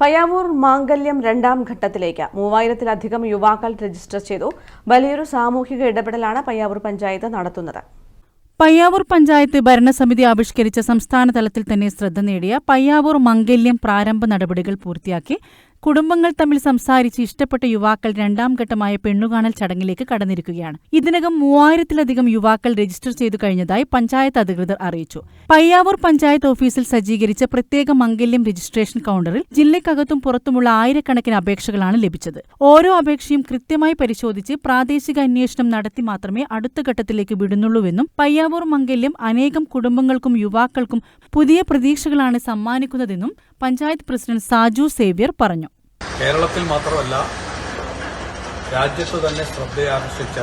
പയ്യാവൂർ മാംഗല്യം രണ്ടാം ഘട്ടത്തിലേക്ക് മൂവായിരത്തിലധികം യുവാക്കൾ രജിസ്റ്റർ ചെയ്തു. വലിയൊരു സാമൂഹിക ഇടപെടലാണ് പയ്യാവൂർ പഞ്ചായത്ത് നടത്തുന്നത്. പയ്യാവൂർ പഞ്ചായത്ത് ഭരണസമിതി ആവിഷ്കരിച്ച സംസ്ഥാന തലത്തിൽ തന്നെ ശ്രദ്ധ നേടിയ പയ്യാവൂർ മംഗല്യം പ്രാരംഭ നടപടികൾ പൂർത്തിയാക്കി കുടുംബങ്ങൾ തമ്മിൽ സംസാരിച്ച് ഇഷ്ടപ്പെട്ട യുവാക്കൾ രണ്ടാം ഘട്ടമായ പെണ്ണുകാണൽ ചടങ്ങിലേക്ക് കടന്നിരിക്കുകയാണ്. ഇതിനകം മൂവായിരത്തിലധികം യുവാക്കൾ രജിസ്റ്റർ ചെയ്തു കഴിഞ്ഞതായി പഞ്ചായത്ത് അധികൃതർ അറിയിച്ചു. പയ്യാവൂർ പഞ്ചായത്ത് ഓഫീസിൽ സജ്ജീകരിച്ച പ്രത്യേക മംഗല്യം രജിസ്ട്രേഷൻ കൌണ്ടറിൽ ജില്ലയ്ക്കകത്തും പുറത്തുമുള്ള ആയിരക്കണക്കിന് അപേക്ഷകളാണ് ലഭിച്ചത്. ഓരോ അപേക്ഷയും കൃത്യമായി പരിശോധിച്ച് പ്രാദേശിക അന്വേഷണം നടത്തി മാത്രമേ അടുത്ത ഘട്ടത്തിലേക്ക് വിടുന്നുള്ളൂവെന്നും പയ്യാവൂർ മംഗല്യം അനേകം കുടുംബങ്ങൾക്കും യുവാക്കൾക്കും പുതിയ പ്രതീക്ഷകളാണ് സമ്മാനിക്കുന്നതെന്നും പഞ്ചായത്ത് പ്രസിഡന്റ് സാജു സേവ്യർ പറഞ്ഞു. കേരളത്തിൽ മാത്രമല്ല രാജ്യത്ത് തന്നെ ശ്രദ്ധയാകർഷിച്ച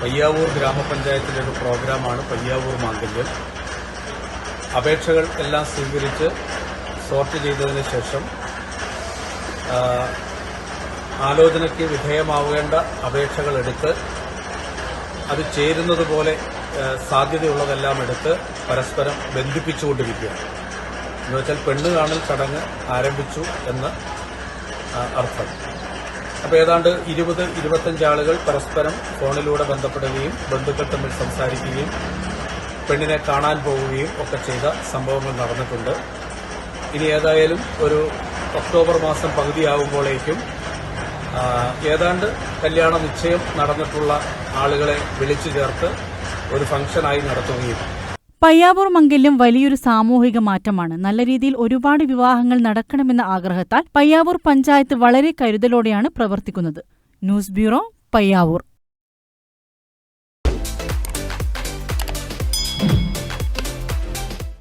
പയ്യാവൂർ ഗ്രാമപഞ്ചായത്തിലെ ഒരു പ്രോഗ്രാമാണ് പയ്യാവൂർ മാംഗല്യം. അപേക്ഷകൾ എല്ലാം സ്വീകരിച്ച് സോർട്ട് ചെയ്തതിന് ശേഷം ആലോചനയ്ക്ക് വിധേയമാവേണ്ട അപേക്ഷകൾ എടുത്ത് അത് ചേരുന്നത് പോലെ സാധ്യതയുള്ളതെല്ലാം എടുത്ത് പരസ്പരം ബന്ധിപ്പിച്ചുകൊണ്ടിരിക്കുകയാണ്. എന്നുവെച്ചാൽ പെണ്ണ് കാണൽ ചടങ്ങ് ആരംഭിച്ചു എന്ന് അർത്ഥം. അപ്പോൾ ഏതാണ്ട് ഇരുപത് ഇരുപത്തഞ്ച് ആളുകൾ പരസ്പരം ഫോണിലൂടെ ബന്ധപ്പെടുകയും ബന്ധുക്കൾ തമ്മിൽ സംസാരിക്കുകയും പെണ്ണിനെ കാണാൻ പോവുകയും ഒക്കെ ചെയ്ത സംഭവങ്ങൾ നടന്നിട്ടുണ്ട്. ഇനി ഏതായാലും ഒരു ഒക്ടോബർ മാസം പകുതിയാകുമ്പോഴേക്കും ആ, ഏതാണ്ട് കല്യാണ നിശ്ചയം നടന്നിട്ടുള്ള ആളുകളെ വിളിച്ചു ചേർത്ത് ഒരു ഫംഗ്ഷനായി നടത്തുകയും പയ്യാവൂർ മംഗല്യം വലിയൊരു സാമൂഹിക മാറ്റമാണ്. നല്ല രീതിയിൽ ഒരുപാട് വിവാഹങ്ങൾ നടക്കണമെന്ന ആഗ്രഹത്താൽ പയ്യാവൂർ പഞ്ചായത്ത് വളരെ കരുതലോടെയാണ് പ്രവർത്തിക്കുന്നത്. News bureau Payyavoor.